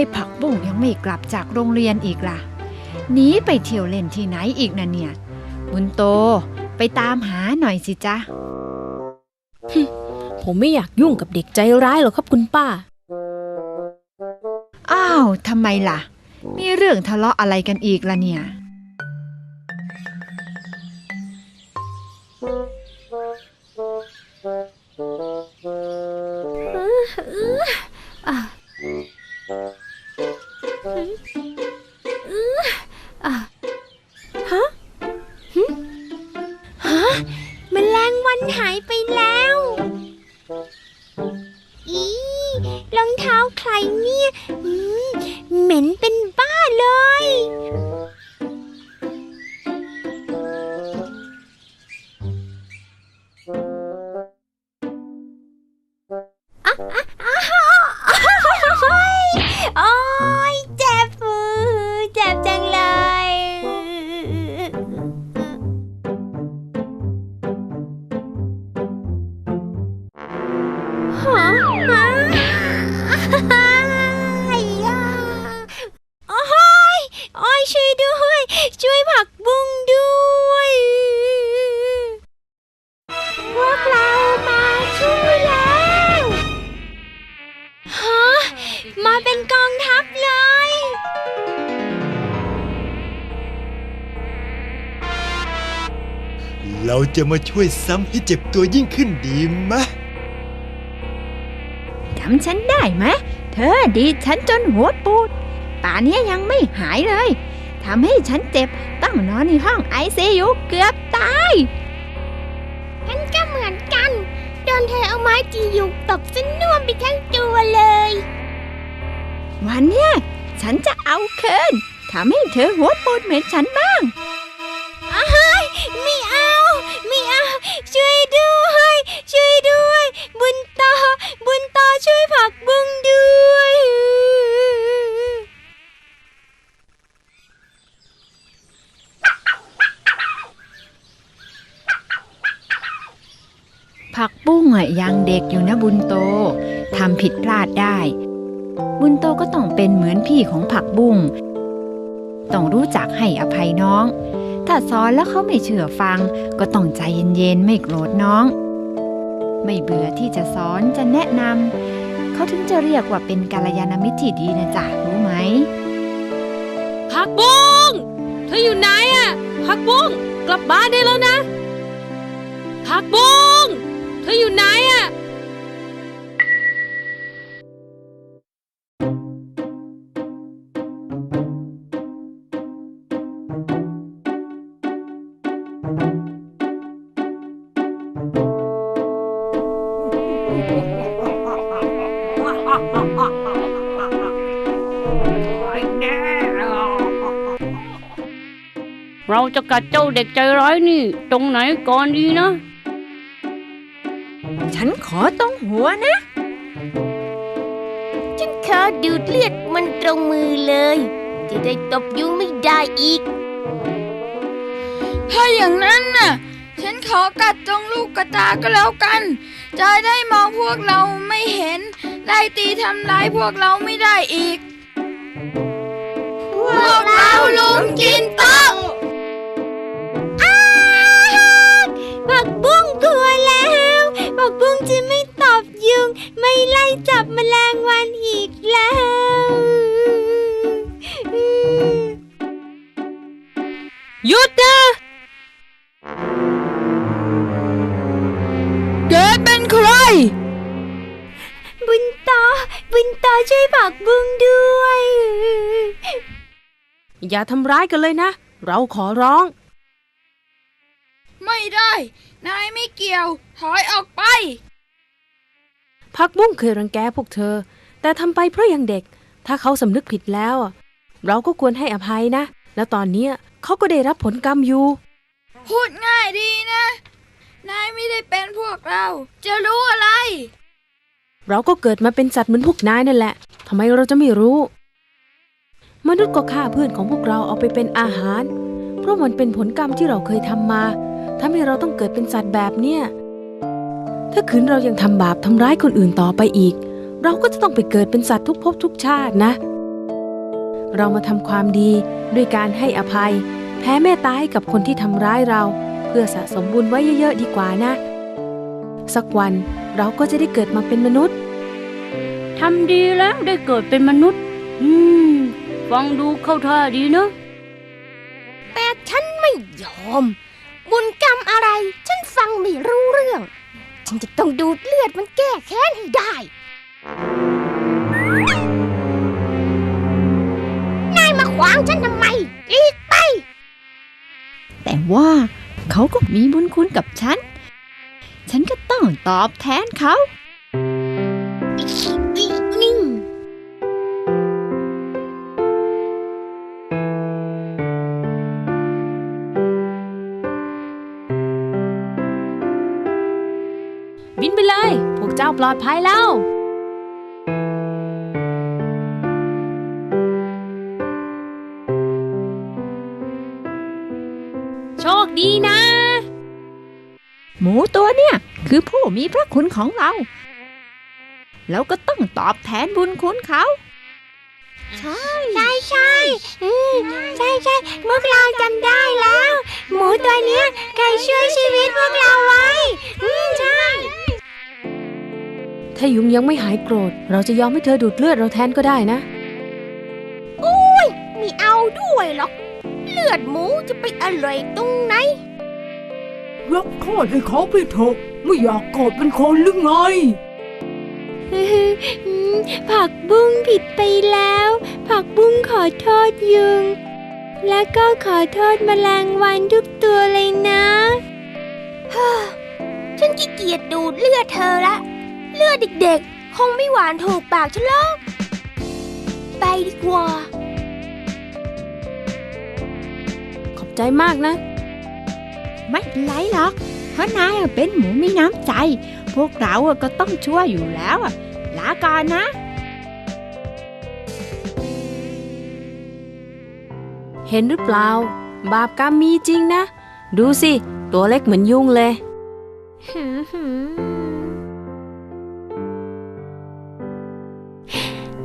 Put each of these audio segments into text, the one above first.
ไมผักบุ้งยังไม่กลับจากโรงเรียนอีกล่ะหนีไปเที่ยวเล่นที่ไหนอีกนะเนี่ย บุญโตไปตามหาหน่อยสิจ๊ะผมไม่อยากยุ่งกับเด็กใจร้ายหรอกครับคุณป้า อ้าวทำไมล่ะ มีเรื่องทะเลาะอะไรกันอีกล่ะเนี่ย แมลงวันหายไปแล้ว อีรองเท้าใครเนี่ยเหม็นเป็นบ้าเลย จะมาช่วยซ้ำให้เจ็บตัวยิ่งขึ้นดีไหมะจำฉันได้ไหมเธอดีดฉันจนหัวปูด ป่านนี้ยังไม่หายเลยทำให้ฉันเจ็บต้องนอนในห้องไอซียูเกือบตายฉันก็เหมือนกันโดนเธอเอาไม้จียุกตบจนน่วมไปทั้งตัวเลย วันเนี้ยฉันจะเอาคืนทำให้เธอหัวปูดเหมือนฉันบ้างไม่เอาไม่เอา ช่วยด้วย ช่วยด้วย บุญตา บุญตาช่วยผักบุ้งด้วย ผักบุ้งอะยังเด็กอยู่นะบุญโตทำผิดพลาดได้ บุญโตก็ต้องเป็นเหมือนพี่ของผักบุ้งต้องรู้จักให้อภัยน้อง ถ้าสอนแล้วเขาไม่เชื่อฟัง ก็ต้องใจเย็นๆ ไม่โกรธน้อง ไม่เบื่อที่จะสอนจะแนะนำเขาถึงจะเรียกว่าเป็นกัลยาณมิตรที่ดีนะจ๊ะรู้ไหมผักบุ้งเธออยู่ไหนอะผักบุ้งกลับบ้านได้แล้วนะผักบุ้งเธออยู่ไหนอะ เราจะกัดเจ้าเด็กใจร้ายนี่ ตรงไหนก่อนดีนะ ฉันขอตรงหัวนะ ฉันขอดูดเลือดมันตรงมือเลย จะได้ตบยุงไม่ได้อีก ถ้าอย่างนั้นน่ะ ฉันขอกัดตรงลูกกระตาก็แล้วกัน จะได้มองพวกเราไม่เห็นไล่ตีทำร้ายพวกเราไม่ได้อีก พวกเราลุมกินโต๊ะผักบุ้งกลัวแล้วผักบุ้งจะไม่ตอบยุง ไม่ไล่จับแมลงวันอีกแล้วหยุดนะ ตาช่วยผักบุ้งด้วย อย่าทำร้ายกันเลยนะ เราขอร้อง ไม่ได้ นายไม่เกี่ยว ถอยออกไปผักบุ้งเคยรังแกพวกเธอ แต่ทำไปเพราะยังเด็ก ถ้าเขาสำนึกผิดแล้วอะเราก็ควรให้อภัยนะ แล้วตอนเนี้ยเขาก็ได้รับผลกรรมอยู่ พูดง่ายดีนะ นายไม่ได้เป็นพวกเรา จะรู้อะไร เราก็เกิดมาเป็นสัตว์เหมือนพวกนายนั่นแหละทำไมเราจะไม่รู้ มนุษย์ก็ฆ่าเพื่อนของพวกเราเอาไปเป็นอาหาร เพราะมันเป็นผลกรรมที่เราเคยทำมาทำให้เราต้องเกิดเป็นสัตว์แบบเนี้ยถ้าคืนเรายังทำบาปทำร้ายคนอื่นต่อไปอีก เราก็จะต้องไปเกิดเป็นสัตว์ทุกภพทุกชาตินะ เรามาทำความดีด้วยการให้อภัย แพ้เมตตาให้กับคนที่ทำร้ายเรา เพื่อสะสมบุญไว้เยอะๆดีกว่านะ สักวัน เราก็จะได้เกิดมาเป็นมนุษย์ ทำดีแล้วได้เกิดเป็นมนุษย์ อืม ฟังดูเข้าท่าดีเนอะแต่ฉันไม่ยอม บุญกรรมอะไร ฉันฟังไม่รู้เรื่อง ฉันจะต้องดูดเลือดมันแก้แค้นให้ได้ นายมาขวางฉันทำไมอีกไป แต่ว่าเขาก็มีบุญคุณกับฉัน ฉันก็ต้องตอบแทนเขานิ่งบินไปเลย พวกเจ้าปลอดภัยแล้ว คือผู้มีพระคุณของเรา แล้วก็ต้องตอบแทนบุญคุณเขาใช่ใช่อืมใช่ใช่พวกเราจำได้แล้ว หมูตัวเนี้ยเคยช่วยชีวิตพวกเราไว้ อืมใช่ ถ้ายุงยังไม่หายโกรธ เราจะยอมให้เธอดูดเลือดเราแทนก็ได้นะไม่เอาด้วยหรอกเลือดหมูจะไปอร่อยตรงไหนยกโทษให้เขาไปเถอะ ไม่อยากโกรธเป็นคนหรือไง ผักบุ้งผิดไปแล้ว ผักบุ้งขอโทษยุง แล้วก็ขอโทษแมลงวันทุกตัวเลยนะฮ่าฉันขี้เกียจดูดเลือดเธอละ เลือดเด็กๆ คงไม่หวานถูกปากฉันหรอก ไปดีกว่า ขอบใจมากนะ ไม่เป็นไรหรอก เพราะนายอะเป็นหมูมีน้ำใจ พวกเราอะก็ต้องช่วยอยู่แล้วอะลาก่อนนะเห็นหรือเปล่า บาปกรรมมีจริงนะ ดูสิ ตัวเล็กเหมือนยุงเลย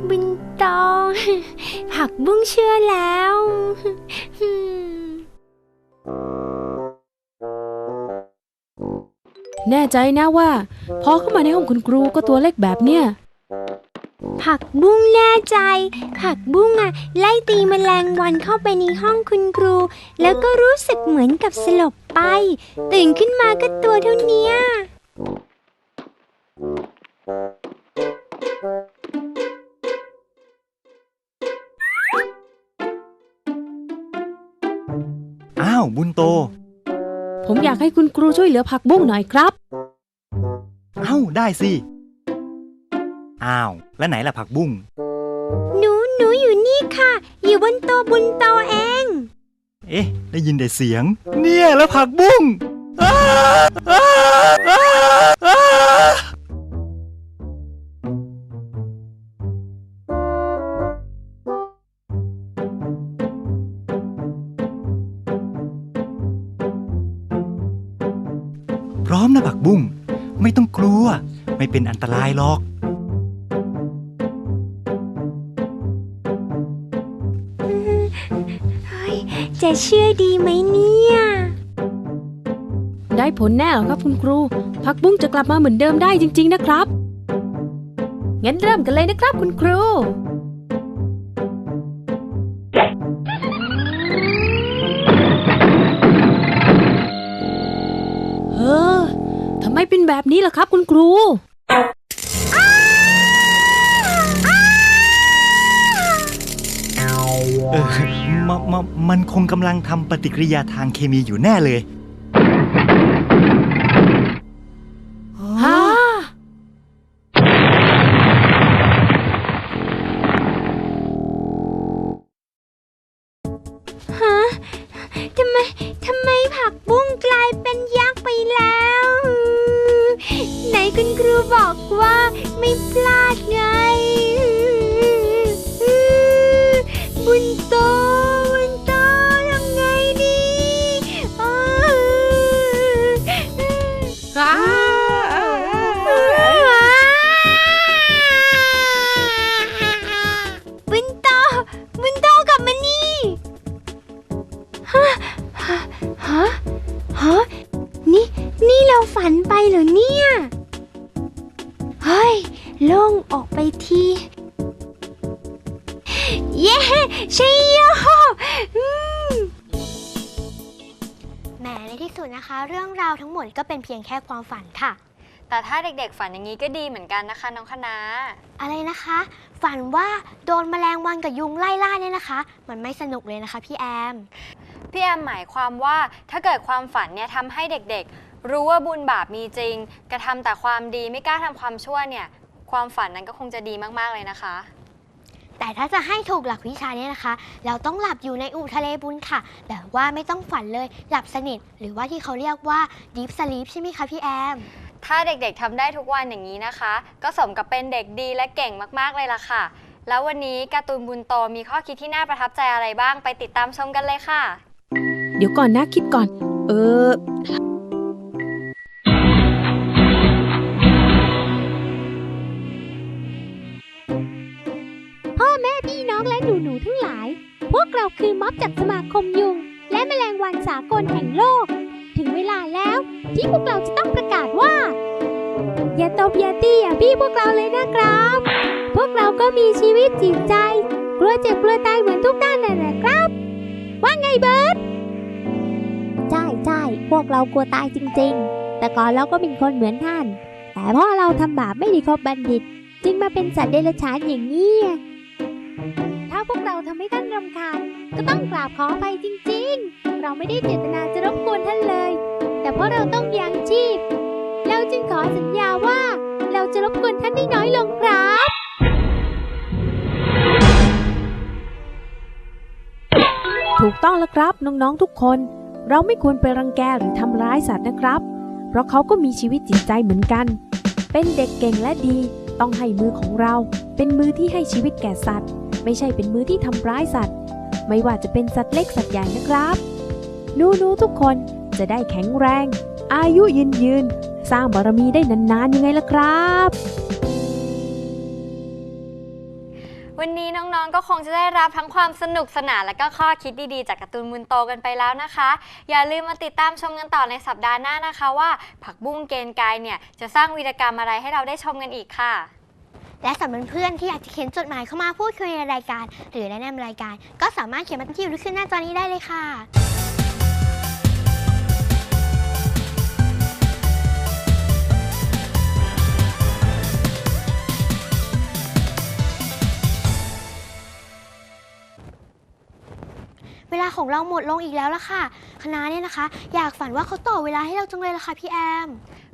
บินตองผักบุ้งเชื่อแล้ว แน่ใจนะว่า พอเข้ามาในห้องคุณครูก็ตัวเล็กแบบเนี้ยผักบุ้งแน่ใจ ผักบุ้งอะไล่ตีแมลงวันเข้าไปในห้องคุณครู แล้วก็รู้สึกเหมือนกับสลบไป ตื่นขึ้นมาก็ตัวเท่าเนี้ยอ้าวบุญโต ผมอยากให้คุณครูช่วยเหลือผักบุ้งหน่อยครับ เอ้าได้สิ อ้าว แล้วไหนล่ะผักบุ้ง หนูหนูอยู่นี่ค่ะ อยู่บนโตะบุญโตะเอง เอ๊ะ ได้ยินแต่เสียง เนี่ยแล้วผักบุ้งอ้าอ้าอ้าอ้า นอันตรายหรอกเฮ้ยจะเชื่อดีไหมเนี่ย ได้ผลแน่เหรอครับคุณครู ผักบุ้งจะกลับมาเหมือนเดิมได้จริง ๆ นะครับ งั้นเริ่มกันเลยนะครับคุณครู เออทำไมเป็นแบบนี้ล่ะครับคุณครู มมมันคงกำลังทำปฏิกิริยาทางเคมีอยู่แน่เลย ชัยโยแหมในที่สุดนะคะ เรื่องราวทั้งหมดก็เป็นเพียงแค่ความฝันค่ะ แต่ถ้าเด็กๆ ฝันอย่างนี้ก็ดีเหมือนกันนะคะน้องคณะอะไรนะคะ ฝันว่าโดนแมลงวันกับยุงไล่ล่าเนี่ยนะคะ มันไม่สนุกเลยนะคะพี่แอม พี่แอมหมายความว่าถ้าเกิดความฝันเนี่ยทำให้เด็กๆ รู้ว่าบุญบาปมีจริง กระทำแต่ความดีไม่กล้าทำความชั่วเนี่ย ความฝันนั้นก็คงจะดีมากๆเลยนะคะ แต่ถ้าจะให้ถูกหลักวิชาเนี่ยนะคะ เราต้องหลับอยู่ในอุทะเลบุญค่ะ แบบว่าไม่ต้องฝันเลยหลับสนิท หรือว่าที่เขาเรียกว่า deep sleep ใช่ไหมคะพี่แอม ถ้าเด็กๆทำได้ทุกวันอย่างนี้นะคะ ก็สมกับเป็นเด็กดีและเก่งมากๆเลยล่ะค่ะ แล้ววันนี้การ์ตูนบุญโตมีข้อคิดที่น่าประทับใจอะไรบ้างไปติดตามชมกันเลยค่ะ เดี๋ยวก่อนนะคิดก่อน เออพ่อ วกเราคือม็อบจากสมาคมยุง และแมลงวันสากลแห่งโลก ถึงเวลาแล้วที่พวกเราจะต้องประกาศว่า อย่าตบอย่าตีอย่าพี่พวกเราเลยนะครับ พวกเราก็มีชีวิตจิตใจ กลัวเจ็บกลัวตายเหมือนทุกท่านนั่นแหละครับ ว่าไงเบิร์ตใช่ใช่พวกเรากลัวตายจริง ๆ แต่ก่อนเราก็เป็นคนเหมือนท่าน แต่พราะเราทำบาปไม่ดีครบบัณฑิต จึงมาเป็นสัตว์เดรัจฉานอย่างนี้ พวกเราทำให้ท่านรำคาญ ก็ต้องกราบขออภัยจริงๆ เราไม่ได้เจตนาจะรบกวนท่านเลย แต่เพราะเราต้องยังชีพ เราจึงขอสัญญาว่า เราจะรบกวนท่านให้น้อยลงครับถูกต้องแล้วครับน้องๆทุกคน เราไม่ควรไปรังแกหรือทำร้ายสัตว์นะครับ เพราะเขาก็มีชีวิตจิตใจเหมือนกัน เป็นเด็กเก่งและดี ต้องให้มือของเรา เป็นมือที่ให้ชีวิตแก่สัตว์ ไม่ใช่เป็นมือที่ทำร้ายสัตว์ ไม่ว่าจะเป็นสัตว์เล็กสัตว์ใหญ่นะครับหนูทุกคนจะได้แข็งแรง อายุยืนยืน สร้างบารมีได้นานๆยังไงล่ะครับวันนี้น้องๆ ก็คงจะได้รับทั้งความสนุกสนานและก็ข้อคิดดีๆ จากการ์ตูนมุนโตกันไปแล้วนะคะ อย่าลืมมาติดตามชมกันต่อในสัปดาห์หน้านะคะว่า ผักบุ้งเกณฑ์กายเนี่ยจะสร้างวีรกรรมอะไรให้เราได้ชมกันอีกค่ะ และสำหรับเพื่อนที่อยากจะเขียนจดหมายเข้ามาพูดคุยในรายการ หรือแนะนำรายการ ก็สามารถเขียนมาที่อยู่ขึ้นหน้าจอนี้ได้เลยค่ะ เวลาของเราหมดลงอีกแล้วล่ะค่ะ คณะเนี่ยนะคะ อยากฝันว่าเขาต่อเวลาให้เราจังเลยล่ะค่ะพี่แอม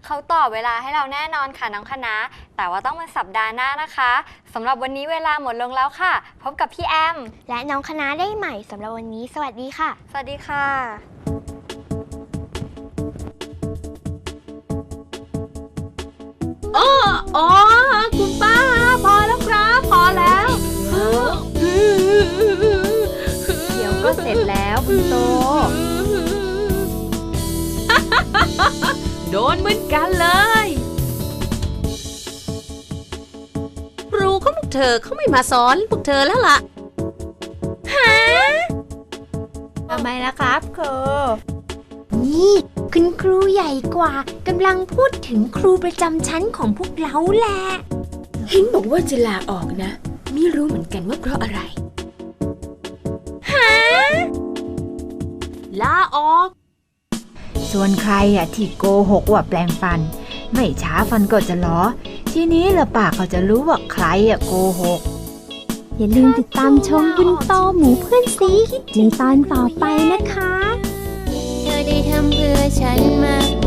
เขาต่อเวลาให้เราแน่นอนค่ะน้องคณะ แต่ว่าต้องเป็นสัปดาห์หน้านะคะสำหรับวันนี้เวลาหมดลงแล้วค่ะ พบกับพี่แอม และน้องคณะได้ใหม่สำหรับวันนี้สวัสดีค่ะ สวัสดีค่ะอ๋อคุณป้า พอแล้วครับ พอแล้ว เดี๋ยวก็เสร็จแล้วบุญโต โดนเหมือนกันเลยครูของพวกเธอเขาไม่มาสอนพวกเธอแล้วล่ะทำไมล่ะครับครูนี่คุณครูใหญ่กว่ากำลังพูดถึงครูประจำชั้นของพวกเราแหละ เห็นบอกว่าจะลาออกนะ ไม่รู้เหมือนกันว่าเพราะอะไร ส่วนใครอะที่โกหกว่าแปลงฟัน ไม่ช้าฟันก็จะล้อ ทีนี้ละปากเขาจะรู้ว่าใครอะโกหก อย่าลืมติดตามชมบุญโตหมูเพื่อนซีในตอนต่อไปนะคะ เธอได้ทำเพื่อฉันมาก